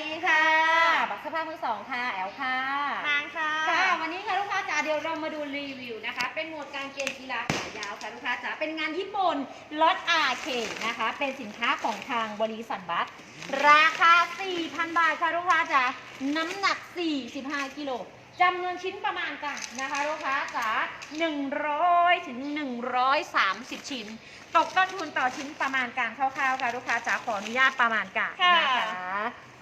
ดีค่ะ บักสภาพมือสองค่ะ แอลค่ะทางค่ะ ค่ะ วันนี้ค่ะลูกค้าจ๋าเดี๋ยวเรามาดูรีวิวนะคะ เป็นหมวดการเกณฑ์กีฬาขายาวค่ะลูกค้าจ๋า เป็นงานญี่ปุ่นลดอาเคนะคะ เป็นสินค้าของทางบริษัทบัสราคา 4,000 บาทค่ะลูกค้าจ๋า น้ำหนัก 45 กิโล จำนวนชิ้นประมาณกันนะคะลูกค้าจ๋า100 ถึง 130 ชิ้น ตกต้นทุนต่อชิ้นประมาณการคร่าวๆค่ะลูกค้าจ๋าขออนุญาตประมาณการนะคะ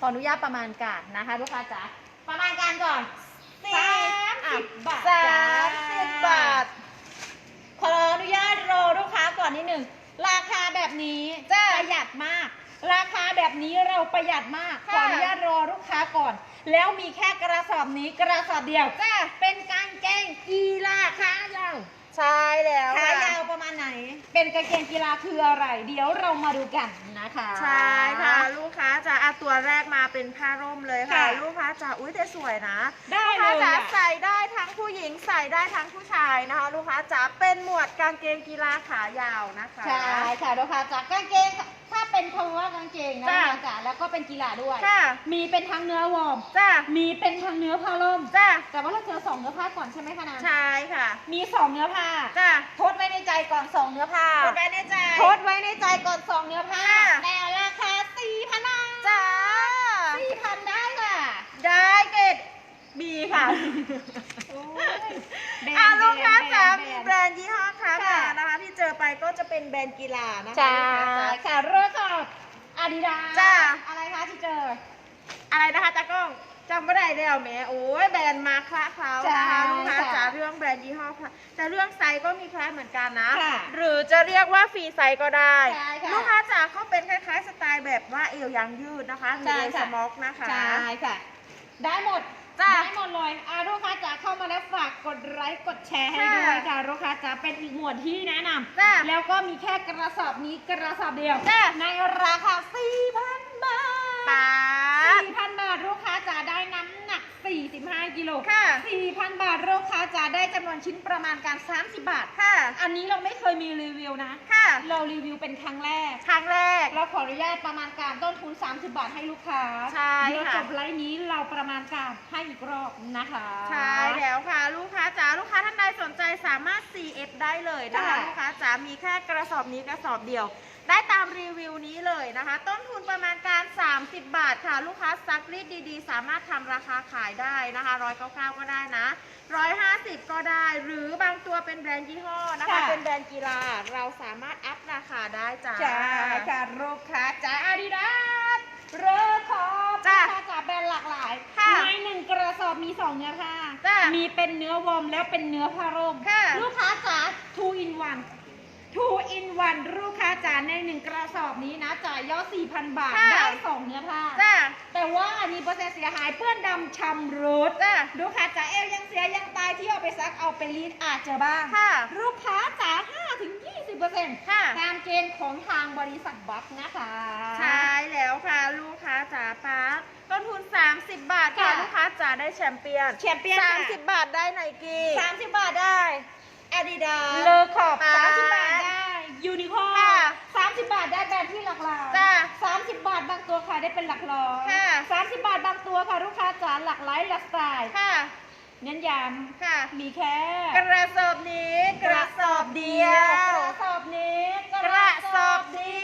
ขออนุญาตประมาณการนะคะลูกค้าจ๋าประมาณการก่อนสี่สามสิบบาทสาจ้มสิบบาท ขออนุญาตรอลูกค้าก่อนนิดหนึ่งราคาแบบนี้จ้าประหยัดมาก ราคาแบบนี้เราประหยัดมากขค่ะออนุญาตรอลูกค้าก่อน แล้วมีแค่กระสอบนี้กระสอบเดียวจ้าเป็นการแกงกีฬาขายาวใช่แล้วขาค่ะยาวประมาณไหน เป็นกางเกงกีฬาคืออะไร เดี๋ยวเรามาดูกันนะคะใช่ค่ะลูกค้าจะเอาตัวแรกมาเป็นผ้าร่มเลยค่ะค่ะลูกค้าจะอุ้ยแต่สวยนะได้ลูกเลค้ายจะอะใส่ได้ทั้งผู้หญิงใส่ได้ทั้งผู้ชายนะคะ ลูกค้าจะเป็นหมวดกางเกงกีฬาขายาวนะคะใช่ค่ะลูกค้าจากกางเกงถ้า เป็นคำว่ากางเกงนะจ้ะลูกค้าจ๋าแล้วก็เป็นกีฬาด้วยค่ะมีเป็นทั้งเนื้อวอร์ม จ้ามีเป็นทั้งเนื้อผ้าล่ม จ้าแต่ว่าเราเจอสองเนื้อผ้าก่อนใช่ไหมคะนางใช่ค่ะมีสองเนื้อผ้า จ้าโพสต์ไว้ในใจก่อนสองเนื้อผ้า กดไว้ในใจ โพสต์ไว้ในใจก่อนสองเนื้อผ้า ค่ะ แต่ราคาสี่พันบาทจ้าสี่พันได้ค่ะ ได้เกรดบีค่ะ โอ้ยแบรนด์อ่าลูกค้าจ๋าแบรนด์ มีแบรนด์ยี่ห้อค้าค่ะมานะคะ ที่เจอไปก็จะเป็นแบรนด์กีฬานะคะใช่ลูกค้าจ๋า ค่ะเริ่มกับอาดิดาจ้ะอะไรคะที่เจอ อะไรนะคะตากล้องจำไม่ได้แล้วแหม่โอ้ยแบรนด์มาคละเขานะคะใช่ลูกค้าค่ะจ๋าเรื่องแบรนด์ยี่ห้อค่ะแต่เรื่องไซส์ก็มีคล้ายเหมือนกันนะ ค่ะหรือจะเรียกว่าฟรีไซส์ก็ได้ ใช่ค่ะลูกค้าจ๋าเขาเป็นคล้ายๆสไตล์แบบว่าเอวยางยืดนะคะหรือใช่เอวค่ะสม็อกนะคะ ใช่ค่ะ ได้หมด จ้ะได้หมดเลยอ่าลูกค้าจ๋าเข้ามาแล้วฝากกดไลค์กดแชร์ให้ค่ะด้วยค่ะลูกค้าจ๋าเป็นอีกหมวดที่แนะนจ้ะำแล้วก็มีแค่กระสอบนี้กระสอบเดียวจ้ะ ในราคา4,000บาทป๊าด 4,000 บาทลูกค้าจ๋าได้น้ำหนัก 45 กิโลค่ะ 4,000 บาทลูกค้าจ๋าได้จำนวนชิ้นประมาณการ 30 บาท ค่ะ อันนี้เราไม่เคยมีรีวิวนะ ค่ะ เรารีวิวเป็นครั้งแรก ครั้งแรก เราขออนุญาตประมาณการต้นทุน 30 บาทให้ลูกค้าใช่เดี๋ยวค่ะจบไลฟ์นี้เราประมาณการให้อีกรอบนะคะใช่แล้วค่ะ ลูกค้าจ๋าลูกค้าท่านใดสนใจสามารถ CF ได้เลยนะคะค่ะลูกค้าจ๋ามีแค่กระสอบนี้กระสอบเดียว ได้ตามรีวิวนี้เลยนะคะ ต้นทุนประมาณการ 30 บาทค่ะ ลูกค้าซักรีดดีๆ สามารถทำราคาขายได้นะคะร้อยเก้าเก้าก็ได้นะร้อยห้าสิบก็ได้ หรือบางตัวเป็นแบรนด์ยี่ห้อนะคะ ค่ะ เป็นแบรนด์กีฬา เราสามารถอัพราคาได้จ้าใช่ค่ะลูกค้าจ๋าอาดิดาสเรอคอบจ้ะลูกค้าจ๋าแบรนด์หลากหลายค่ะในหนึ่งกระสอบมีสองเนื้อผ้าจ้ะมีเป็นเนื้อวอร์มแล้วเป็นเนื้อผ้าร่มค่ะ ลูกค้าจ๋า two in one two in one ลูกค้าจ๋าในหนึ่งกระสอบนี้นะจ่ายยอด4,000 บาท ค่ะ ได้สองเนื้อผ้า จ้า แต่ว่ามีเปอร์เซ็นต์เสียหายเปื้อนดำชำรุดจ้าลูกค้าจ๋าเอวยังเสียยังตายที่เอาไปซักเอาไปรีดอาจจะบ้าง ค่ะ ลูกค้าจ๋า5ถึง20เปอร์เซ็นต์ค่ะ ตามเกณฑ์ของทางบริษัทบัฟนะคะใช่แล้วค่ะ ลูกค้าจ๋าป้าต้นทุน 30 บาทค่ะค่ะ ลูกค้าจ๋าได้แชมเปี้ยนแชมเปี้ยนค่ะ30บาทได้ไนกี้ 30 บาทได้ อาดิดาเลอขอบสามสิบป๊บาทได้ยูนิคอค่ะสามสิบบาทได้แบรนด์ที่หลักล้านจ้ะสามสิบบาทบางตัวขายได้เป็นหลักร้อยค่ะสามสิบบาทบางตัวค่ะลูกค้าจ๋าหลักไลฟ์หลักสไตล์ค่ะเน้นย้ค่ะำมีแค่กระสอบนี้ กระสอบเดียว กระสอบนี้ กระสอบเดี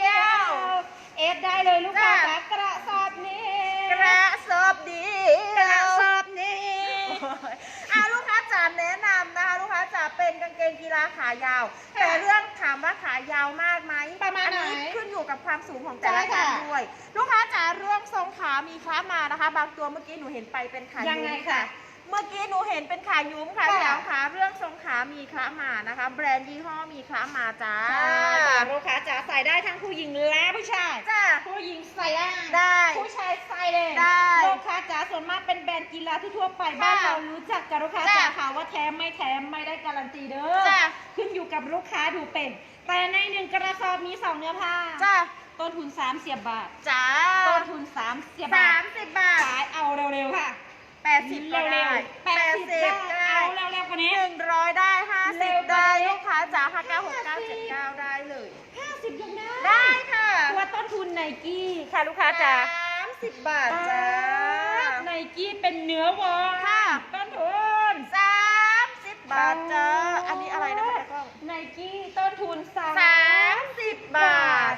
ยว กางเกงกีฬาขายาว แต่เรื่องถามว่าขายาวมากไหมประมาณไหนอันี้ขึ้นอยู่กับความสูงของแต่ละใช่ท่าค่ะนด้วย ลูกค้าจ๋าเรื่องทรงขามีคล้ามานะคะ บางตัวเมื่อกี้หนูเห็นไปเป็นขายัยุ้งไงมคะ เมื่อกี้หนูเห็นเป็นขายุ้มค่ะค่ะแถวขาเรื่องทรงขามีคล้ามานะคะ แบรนด์ยี่ห้อมีคล้ามาจ้าใช่ค่ะลูกค้าจ๋าใส่ได้ทั้งผู้หญิงและผู้ชาย จ้า ผู้หญิงใส่ได้ ได้ ผู้ชายใส่เลยได้ลูกค้าจ๋าส่วนมากเป็นแบรนด์กีฬาทั่วๆไปค่ะบ้านเรารู้จักกับลูกค้าจ้ะจ๋าค่ะว่าแท้ไม่แท้ไม่ได้การันตีเด้อ จ้ะ ขึ้นอยู่กับลูกค้าดูเป็น แต่ในหนึ่งกระสอบมีสองเนื้อผ้าจ้าต้นทุนสามเสียบบาท จ้าต้นทุนสามเสียบาสาทมสิบบาท ขายเอาเร็วๆค่ะ แปดสิบก็ได้แปดสิบได้เอาเร็วๆกว่านี้หนึ่งร้อยได้ห้าเร็สิบวกว่าได้นี้ลูกค้าจ๋าห้าเก้าหกเก้าเจ็ดเก้าได้เลย ห้าสิบยังได้ได้ค่ะตัวต้นทุนไนกี้ค่ะลูกค้าจ๋าสาม30บาทจ้าไนกี้เป็นเนื้อวอลค่ะต้นทุน30บาทจ้า อันนี้อะไรนะคะตากล้อง ไนกี้ต้นทุนสาม 30 บาท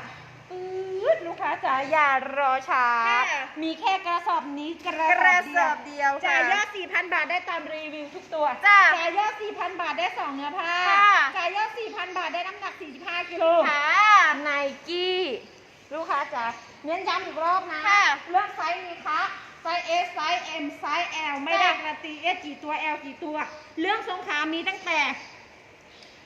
ปื๊ดลูกค้า จ๋าอย่ารอช้า ค่ะ มีแค่กระสอบนี้กระกระสสออบบเดีเดียวยวจ่ายยอค่ะด4,000 บาทได้ตามรีวิวทุกตัวจ้าจ่ายยอด 4,000 บาทได้ 2 เนื้อผ้าค่ะ จ่ายยอด 4,000 บาทได้น้ำหนัก 45 กิโลค่ะ ไนกี้ ลูกค้าจ๋าเน้นย้ำอีกรอบนะ ค่ะเลือกไซส์นี้คะไซส์ S ไซส์ M ไซส์ L ไม่ได้การันตี S กี่ตัว L กี่ตัว เรื่องสงขลามีตั้งแต่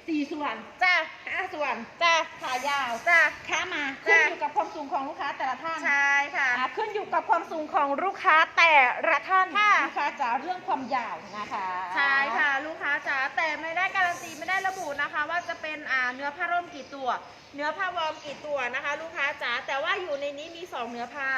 4ส่วนจ้า5ส่วนจ้าขายาวจ้าค้ามาจ้ะขึ้นอยู่กับความสูงของลูกค้าแต่ละท่านใช่ค่ะอ่าขึ้นอยู่กับความสูงของลูกค้าแต่ละท่านค่ะลูกค้าจ๋าเรื่องความยาวนะคะใช่ค่ะ ลูกค้าจ๋าแต่ไม่ได้การันตีไม่ได้ระบุนะคะ ว่าจะเป็นอ่าเนื้อผ้าร่มกี่ตัว เนื้อผ้าวอร์มกี่ตัวนะคะ ลูกค้าจ๋าแต่ว่าอยู่ในนี้มีสองเนื้อผ้า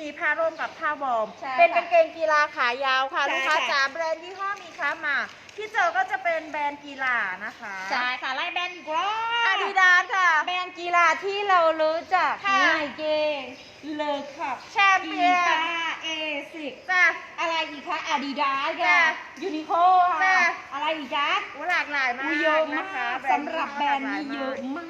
มีผ้าร่มกับผ้าวอร์มใช่เป็นค่ะกางเกงกีฬาขายาวค่ะใช่ลูกค้าค่ะจ๋าแบรนด์ยี่ห้อมีค้ามา ที่เจอก็จะเป็นแบรนด์กีฬานะคะใช่ค่ะไล่แบรนด์อีกรอบอาดิดาสค่ะ แบรนด์กีฬาที่เรารู้จักค่ะ ไนเกเลอคับแชมเปี้ยนตาเอซิกจ้าอะไรอีกคะอาดิดาสจ้ะยูนิโคจ้ะ ค่ะ อะไรอีกจ๊ะอู้หลากหลายมากอุ๊ยเยอะมานะคะกสำหรับแบรนด์นี้เยอะมาก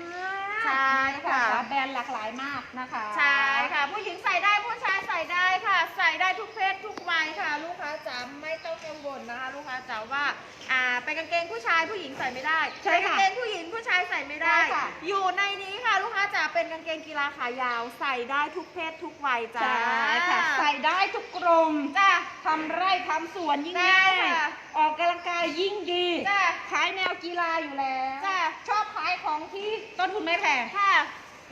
ใช่ค่ะแบรนด์หลากหลายมากนะคะ ใช่ค่ะ ผู้หญิงใส่ได้ผู้ชายใส่ได้ค่ะ ใส่ ได้ทุกเพศทุกวัยค่ะ ลูกค้าจ๋าไม่ต้องกังวลนะคะ ลูกค้าจ๋าว่าอ่าเป็นกางเกงผู้ชายผู้หญิงใส่ไม่ได้ใช่เป็นกาค่ะงเกงผู้หญิงผู้ชายใส่ไม่ได้ ใช่ค่ะ อยู่ในนี้ค่ะ ลูกค้าจ๋าเป็นกางเกงกีฬาขายาวใส่ได้ทุกเพศทุกวัยจ้า ใช่ค่ะใส่ได้ทุกกรมจ้า ทำไร่ทำสวนยิ่งได้ง่ายค่ะ ออกกำลังกายยิ่งดีจ้ะขายแนวกีฬาอยู่แล้วจ้ะชอบขายของที่ต้นทุนไม่แพง ค่ะ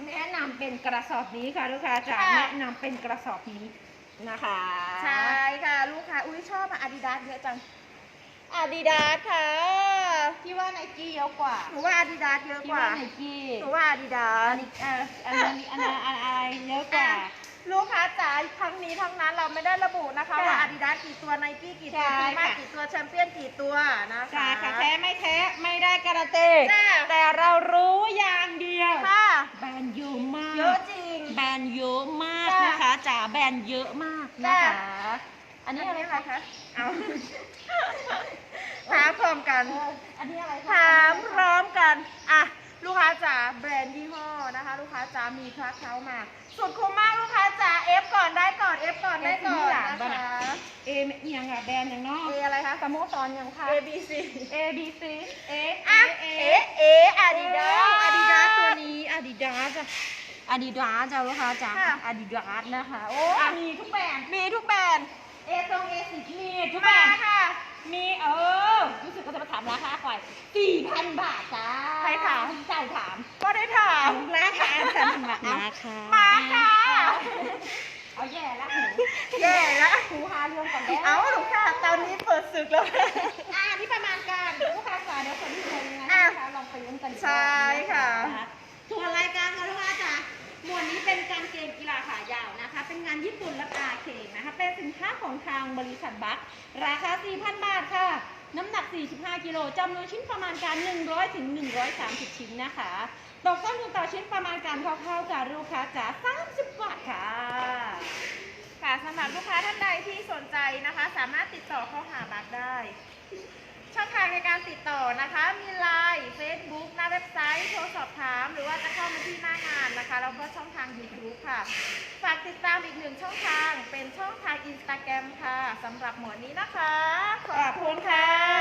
แนะนำเป็นกระสอบนี้ค่ะลูกค้าจ๋าค่ะ แนะนำเป็นกระสอบนี้ นะคะใช่ค่ะลูกค้าอุ้ยชอบอาดิดาสเยอะจังอาดิดาสค่ะพี่ว่าไนกี้เยอะกว่าหนูว่าอาดิดาสเยอะพี่กว่าว่าไนกี้หนูว่าอาดิดาอัสนนี้เอ่ออันนี้อันนี้อันอะไรเยอะกว่าอะลูกค้าจ๋าทั้งนี้ทั้งนั้นเราไม่ได้ระบุนะคะ ค่ะว่าอาดิดาสกี่ตัวไนกี้กี่ตัวใช่พีมาค่ะกี่ตัวแชมเปี้ยนกี่ตัวนะคะ จ้าค่ะแท้ไม่แท้ไม่ได้การันตีจ้ะแต่เรา เยอะมากนะคะจ้ะอันนี้อันอะไรนี้อะไรคะคะ เอาถามพร้อมกันเอออันนี้อะไรคะถามพร้อมกัน อะ ลูกค้าจ๋าแบรนด์ยี่ห้อนะคะ ลูกค้าจ๋ามีคลาสเขามา สุดคุ้มมากลูกค้าจ๋าเอฟก่อนได้ก่อนเอฟก่อนได้ก่อนนะคะเอเอียงอะแบรนด์อย่างเนอกเออะไรคะสโมสรอย่างค่ะ A B C A B C A อะ A เอเออาดิดาสอาดิดาสตัวนี้อาดิดาสอะ อาดิดาสจ้าลูกค้าจ๋าค่ะ อาดิดาสนะคะ โอ้อะมีทุกแบรนด์มีทุกแบรนด์เอตรงเอสิมีทุกแบรมานด์ค่ะ มีเออ รู้สึกก็จะมาถามราคาข่อย4,000บาทจ้าใครถาม เจ้าถามก็ได้ถามราคาฉันมาเอามาค่ะมาค่ะเอาแย่แล้วหนูแย่ละหนูหาเรื่องก่อนแล้ว เอาลูกค้าตอนนี้เปิดศึกแล้ว อ่านี่ประมาณการลูกค้าจ๋าเดี๋ยวคนที่ชมยังไงอะนะคะลองไปลุ้นกันดูใช่ค่ะ นส่วนรายการค่ะลูกค้าจ๋าหมวดนี้เป็นกาขายาวนะคะ เป็นงานญี่ปุ่นและอาเคนะคะ เป็นสินค้าของทางบริษัทบัคราคา 4,000 บาทค่ะ น้ำหนัก 45 กิโลจำนวนชิ้นประมาณการ 100ถึง130 ชิ้นนะคะตกต้นทุนต่อชิ้นประมาณการคร่าวๆกับลูกค้าจ๋า30 บาทค่ะ ค่ะสำหรับลูกค้าท่านใดที่สนใจนะคะ สามารถติดต่อเข้าหาบักได้ ช่องทางในการติดต่อนะคะ มีไลน์ Facebook หน้าเว็บไซต์ โทรสอบถาม หรือว่าจะเข้ามาที่หน้างานนะคะ แล้วก็ช่องทาง YouTube ค่ะ ฝากติดตามอีกหนึ่งช่องทางเป็นช่องทาง Instagram ค่ะสำหรับหมวดนี้นะคะ ขอบคุณค่ะ